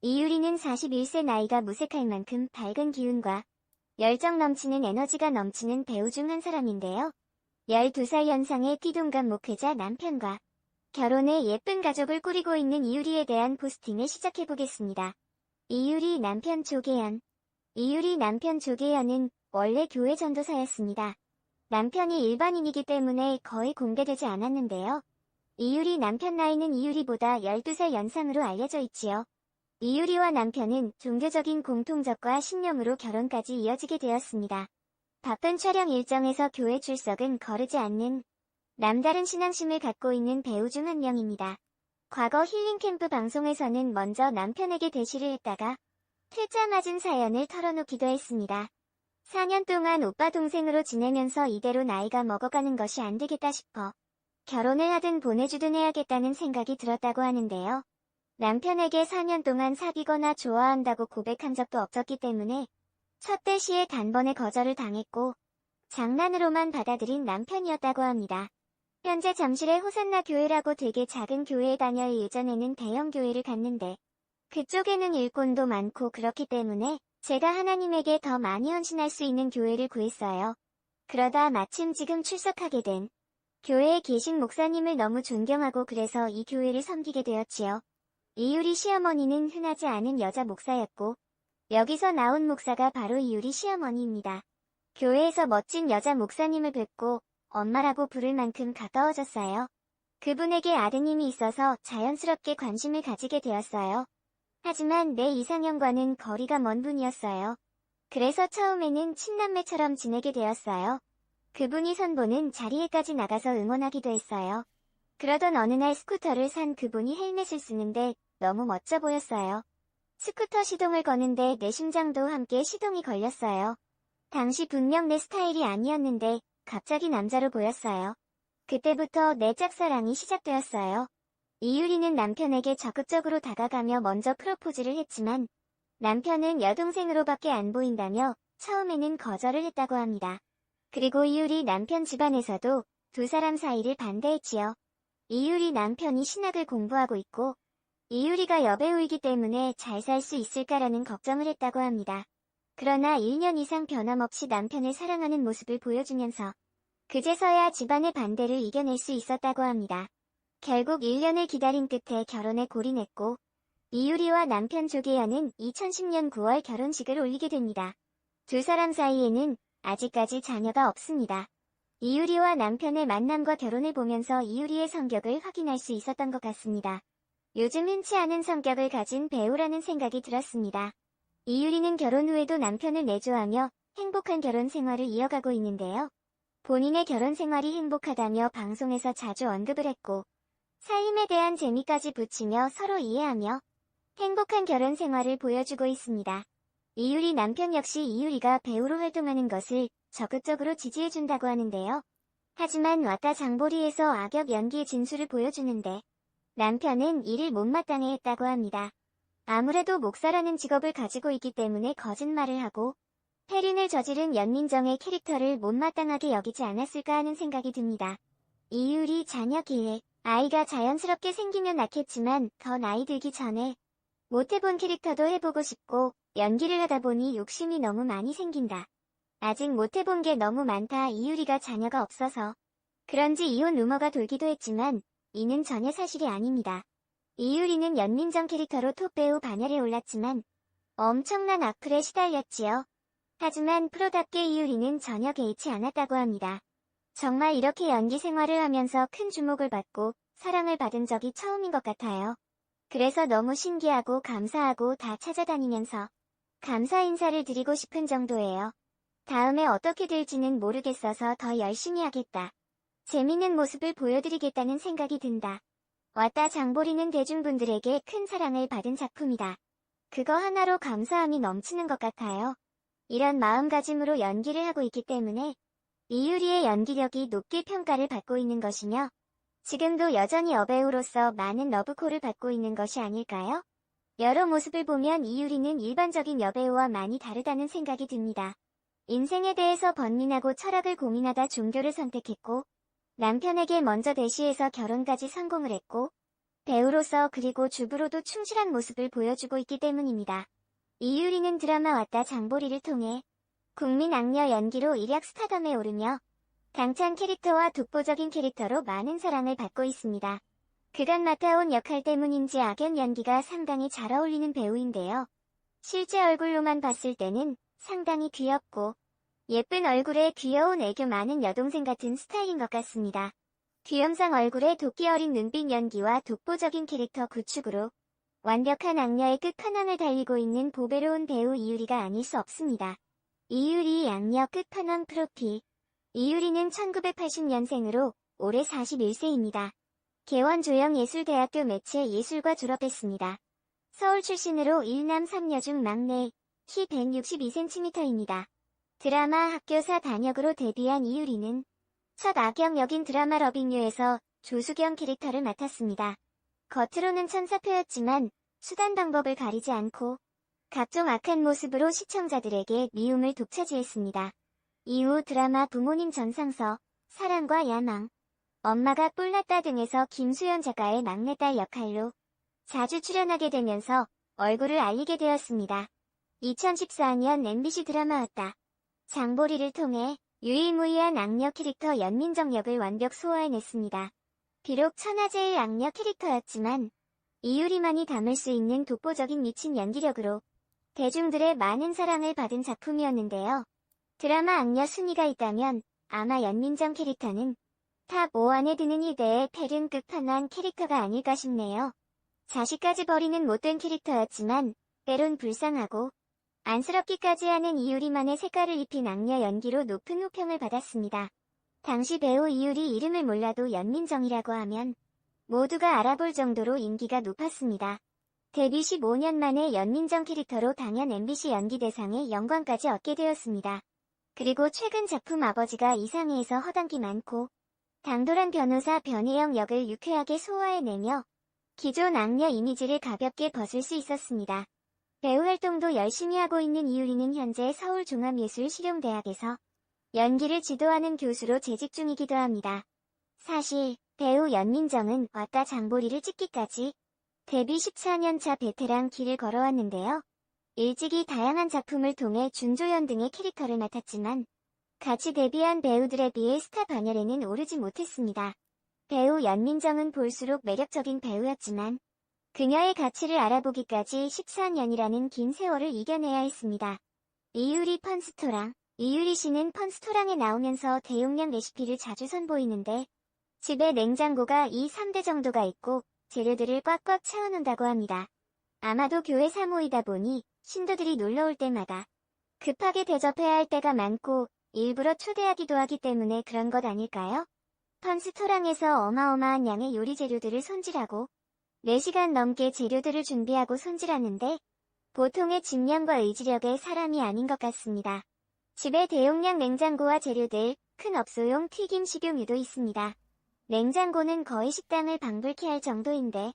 이유리는 41세 나이가 무색할 만큼 밝은 기운과 열정 넘치는 에너지가 넘치는 배우 중 한 사람인데요. 12살 연상의 띠동갑 목회자 남편과 결혼해 예쁜 가족을 꾸리고 있는 이유리에 대한 포스팅을 시작해보겠습니다. 이유리 남편 조계현 이유리 남편 조계현은 원래 교회 전도사였습니다. 남편이 일반인이기 때문에 거의 공개되지 않았는데요. 이유리 남편 나이는 이유리보다 12살 연상으로 알려져 있지요. 이유리와 남편은 종교적인 공통적과 신념으로 결혼까지 이어지게 되었습니다. 바쁜 촬영 일정에서 교회 출석은 거르지 않는 남다른 신앙심을 갖고 있는 배우 중 한 명입니다. 과거 힐링캠프 방송에서는 먼저 남편에게 대시를 했다가 퇴짜 맞은 사연을 털어놓기도 했습니다. 4년 동안 오빠 동생으로 지내면서 이대로 나이가 먹어가는 것이 안 되겠다 싶어 결혼을 하든 보내주든 해야겠다는 생각이 들었다고 하는데요. 남편에게 4년 동안 사귀거나 좋아한다고 고백한 적도 없었기 때문에 첫 대시에 단번에 거절을 당했고 장난으로만 받아들인 남편이었다고 합니다. 현재 잠실의 호산나 교회라고 되게 작은 교회에 다녀 예전에는 대형 교회를 갔는데 그쪽에는 일꾼도 많고 그렇기 때문에 제가 하나님에게 더 많이 헌신할 수 있는 교회를 구했어요. 그러다 마침 지금 출석하게 된 교회에 계신 목사님을 너무 존경하고 그래서 이 교회를 섬기게 되었지요. 이유리 시어머니는 흔하지 않은 여자 목사였고 여기서 나온 목사가 바로 이유리 시어머니입니다. 교회에서 멋진 여자 목사님을 뵙고 엄마라고 부를 만큼 가까워졌어요. 그분에게 아드님이 있어서 자연스럽게 관심을 가지게 되었어요. 하지만 내 이상형과는 거리가 먼 분이었어요. 그래서 처음에는 친남매처럼 지내게 되었어요. 그분이 선보는 자리에까지 나가서 응원하기도 했어요. 그러던 어느 날 스쿠터를 산 그분이 헬멧을 쓰는데 너무 멋져 보였어요. 스쿠터 시동을 거는데 내 심장도 함께 시동이 걸렸어요. 당시 분명 내 스타일이 아니었는데 갑자기 남자로 보였어요. 그때부터 내 짝사랑이 시작되었어요. 이유리는 남편에게 적극적으로 다가가며 먼저 프로포즈를 했지만 남편은 여동생으로밖에 안 보인다며 처음에는 거절을 했다고 합니다. 그리고 이유리 남편 집안에서도 두 사람 사이를 반대했지요. 이유리 남편이 신학을 공부하고 있고 이유리가 여배우이기 때문에 잘 살 수 있을까라는 걱정을 했다고 합니다. 그러나 1년 이상 변함없이 남편을 사랑하는 모습을 보여주면서 그제서야 집안의 반대를 이겨낼 수 있었다고 합니다. 결국 1년을 기다린 끝에 결혼에 골인했고 이유리와 남편 조계현은 2010년 9월 결혼식을 올리게 됩니다. 두 사람 사이에는 아직까지 자녀가 없습니다. 이유리와 남편의 만남과 결혼을 보면서 이유리의 성격을 확인할 수 있었던 것 같습니다. 요즘 흔치 않은 성격을 가진 배우라는 생각이 들었습니다. 이유리는 결혼 후에도 남편을 내조하며 행복한 결혼 생활을 이어가고 있는데요. 본인의 결혼 생활이 행복하다며 방송에서 자주 언급을 했고 살림에 대한 재미까지 붙이며 서로 이해하며 행복한 결혼 생활을 보여주고 있습니다. 이유리 남편 역시 이유리가 배우로 활동하는 것을 적극적으로 지지해준다고 하는데요. 하지만 왔다 장보리에서 악역 연기의 진수를 보여주는데 남편은 이를 못마땅해 했다고 합니다. 아무래도 목사라는 직업을 가지고 있기 때문에 거짓말을 하고 폐륜을 저지른 연민정의 캐릭터를 못마땅하게 여기지 않았을까 하는 생각이 듭니다. 이유리 자녀 기획 아이가 자연스럽게 생기면 낳겠지만 더 나이 들기 전에 못해본 캐릭터도 해보고 싶고 연기를 하다 보니 욕심이 너무 많이 생긴다. 아직 못해본 게 너무 많다 이유리가 자녀가 없어서 그런지 이혼 루머가 돌기도 했지만 이는 전혀 사실이 아닙니다. 이유리는 연민정 캐릭터로 톱배우 반열에 올랐지만 엄청난 악플에 시달렸지요. 하지만 프로답게 이유리는 전혀 개의치 않았다고 합니다. 정말 이렇게 연기 생활을 하면서 큰 주목을 받고 사랑을 받은 적이 처음인 것 같아요. 그래서 너무 신기하고 감사하고 다 찾아다니면서 감사 인사를 드리고 싶은 정도예요. 다음에 어떻게 될지는 모르겠어서 더 열심히 하겠다. 재밌는 모습을 보여드리겠다는 생각이 든다. 왔다 장보리는 대중분들에게 큰 사랑을 받은 작품이다. 그거 하나로 감사함이 넘치는 것 같아요. 이런 마음가짐으로 연기를 하고 있기 때문에 이유리의 연기력이 높게 평가를 받고 있는 것이며 지금도 여전히 여배우로서 많은 러브콜을 받고 있는 것이 아닐까요? 여러 모습을 보면 이유리는 일반적인 여배우와 많이 다르다는 생각이 듭니다. 인생에 대해서 번민하고 철학을 고민하다 종교를 선택했고 남편에게 먼저 대시해서 결혼까지 성공을 했고 배우로서 그리고 주부로도 충실한 모습을 보여주고 있기 때문입니다. 이유리는 드라마 왔다 장보리를 통해 국민 악녀 연기로 일약 스타덤에 오르며 당찬 캐릭터와 독보적인 캐릭터로 많은 사랑을 받고 있습니다. 그간 맡아온 역할 때문인지 악연 연기가 상당히 잘 어울리는 배우인데요. 실제 얼굴로만 봤을 때는 상당히 귀엽고 예쁜 얼굴에 귀여운 애교 많은 여동생 같은 스타일인 것 같습니다. 귀염상 얼굴에 도끼 어린 눈빛 연기와 독보적인 캐릭터 구축으로 완벽한 악녀의 끝판왕을 달리고 있는 보배로운 배우 이유리가 아닐 수 없습니다. 이유리 악녀 끝판왕 프로필 이유리는 1980년생으로 올해 41세입니다. 개원조영예술대학교 매체예술과 졸업했습니다. 서울 출신으로 1남 3녀 중 막내, 키 162cm입니다. 드라마 학교사 단역으로 데뷔한 이유리는 첫 악역 역인 드라마 러빙유에서 조수경 캐릭터를 맡았습니다. 겉으로는 천사표였지만 수단 방법을 가리지 않고 각종 악한 모습으로 시청자들에게 미움을 독차지했습니다. 이후 드라마 부모님 전상서, 사랑과 야망, 엄마가 뿔났다 등에서 김수연 작가의 막내딸 역할로 자주 출연하게 되면서 얼굴을 알리게 되었습니다. 2014년 MBC 드라마였다. 장보리를 통해 유일무이한 악녀 캐릭터 연민정 역을 완벽 소화해냈습니다. 비록 천하제일 악녀 캐릭터였지만 이유리만이 담을 수 있는 독보적인 미친 연기력으로 대중들의 많은 사랑을 받은 작품이었는데요. 드라마 악녀 순위가 있다면 아마 연민정 캐릭터는 탑 5 안에 드는 이대의 패륜 끝판왕 캐릭터가 아닐까 싶네요. 자식까지 버리는 못된 캐릭터였지만 때론 불쌍하고 안쓰럽기까지 하는 이유리만의 색깔을 입힌 악녀 연기로 높은 호평을 받았습니다. 당시 배우 이유리 이름을 몰라도 연민정이라고 하면 모두가 알아볼 정도로 인기가 높았습니다. 데뷔 15년 만에 연민정 캐릭터로 당연 MBC 연기대상의 영광까지 얻게 되었습니다. 그리고 최근 작품 아버지가 이상해에서 허당기 많고 당돌한 변호사 변혜영 역을 유쾌하게 소화해내며 기존 악녀 이미지를 가볍게 벗을 수 있었습니다. 배우 활동도 열심히 하고 있는 이유리는 현재 서울종합예술실용대학에서 연기를 지도하는 교수로 재직 중이기도 합니다. 사실 배우 연민정은 왔다 장보리를 찍기까지 데뷔 14년차 베테랑 길을 걸어왔는데요. 일찍이 다양한 작품을 통해 준조연 등의 캐릭터를 맡았지만 같이 데뷔한 배우들에 비해 스타 반열에는 오르지 못했습니다. 배우 연민정은 볼수록 매력적인 배우였지만 그녀의 가치를 알아보기까지 14년이라는 긴 세월을 이겨내야 했습니다. 이유리 펀스토랑 이유리 씨는 펀스토랑에 나오면서 대용량 레시피를 자주 선보이는데 집에 냉장고가 2, 3대 정도가 있고 재료들을 꽉꽉 채워놓는다고 합니다. 아마도 교회 사모이다 보니 신도들이 놀러올 때마다 급하게 대접해야 할 때가 많고 일부러 초대하기도 하기 때문에 그런 것 아닐까요? 펀스토랑에서 어마어마한 양의 요리 재료들을 손질하고 4시간 넘게 재료들을 준비하고 손질하는데 보통의 집념과 의지력의 사람이 아닌 것 같습니다. 집에 대용량 냉장고와 재료들, 큰 업소용 튀김 식용유도 있습니다. 냉장고는 거의 식당을 방불케 할 정도인데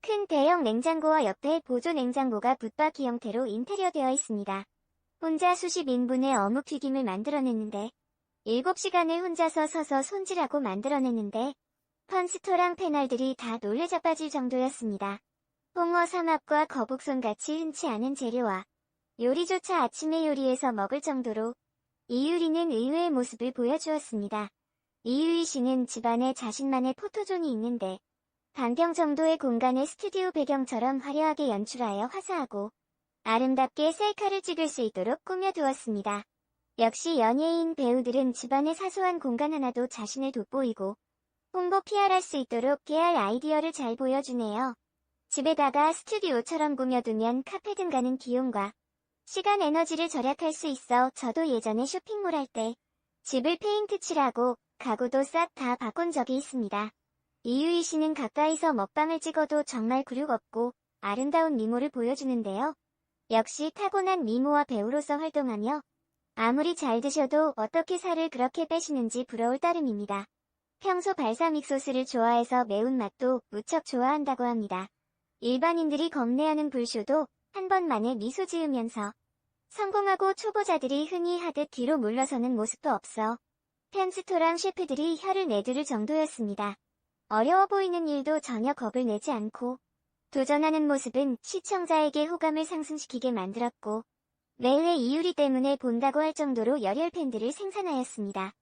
큰 대형 냉장고와 옆에 보조 냉장고가 붙박이 형태로 인테리어 되어 있습니다. 혼자 수십 인분의 어묵 튀김을 만들어냈는데 7시간을 혼자서 서서 손질하고 만들어냈는데 펀스토랑 패널들이 다 놀래 자빠질 정도였습니다. 홍어 삼합과 거북손같이 흔치 않은 재료와 요리조차 아침에 요리해서 먹을 정도로 이유리는 의외의 모습을 보여주었습니다. 이유리 씨는 집안에 자신만의 포토존이 있는데 반평 정도의 공간을 스튜디오 배경처럼 화려하게 연출하여 화사하고 아름답게 셀카를 찍을 수 있도록 꾸며두었습니다. 역시 연예인 배우들은 집안의 사소한 공간 하나도 자신을 돋보이고 홍보 PR할 수 있도록 깨알 아이디어를 잘 보여주네요. 집에다가 스튜디오처럼 꾸며두면 카페 등 가는 비용과 시간 에너지를 절약할 수 있어 저도 예전에 쇼핑몰 할 때 집을 페인트 칠하고 가구도 싹 다 바꾼 적이 있습니다. 이유희 씨는 가까이서 먹방을 찍어도 정말 굴욕 없고 아름다운 미모를 보여주는데요. 역시 타고난 미모와 배우로서 활동하며 아무리 잘 드셔도 어떻게 살을 그렇게 빼시는지 부러울 따름입니다. 평소 발사믹 소스를 좋아해서 매운맛도 무척 좋아한다고 합니다. 일반인들이 겁내하는 불쇼도 한 번만에 미소 지으면서 성공하고 초보자들이 흔히 하듯 뒤로 물러서는 모습도 없어 펜스토랑 셰프들이 혀를 내두를 정도였습니다. 어려워 보이는 일도 전혀 겁을 내지 않고 도전하는 모습은 시청자에게 호감을 상승시키게 만들었고 매회 이유리 때문에 본다고 할 정도로 열혈 팬들을 생산하였습니다.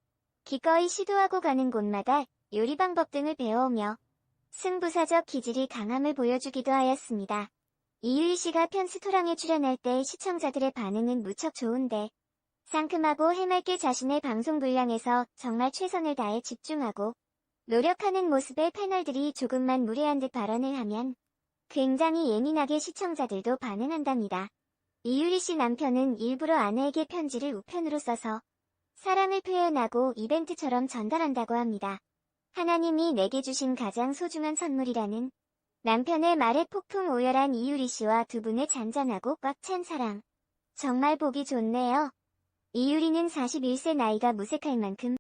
기꺼이 시도하고 가는 곳마다 요리 방법 등을 배워오며 승부사적 기질이 강함을 보여주기도 하였습니다. 이유리 씨가 편스토랑에 출연할 때 시청자들의 반응은 무척 좋은데 상큼하고 해맑게 자신의 방송 분량에서 정말 최선을 다해 집중하고 노력하는 모습에 패널들이 조금만 무례한 듯 발언을 하면 굉장히 예민하게 시청자들도 반응한답니다. 이유리 씨 남편은 일부러 아내에게 편지를 우편으로 써서 사랑을 표현하고 이벤트처럼 전달한다고 합니다. 하나님이 내게 주신 가장 소중한 선물이라는 남편의 말에 폭풍 오열한 이유리 씨와 두 분의 잔잔하고 꽉 찬 사랑. 정말 보기 좋네요. 이유리는 41세 나이가 무색할 만큼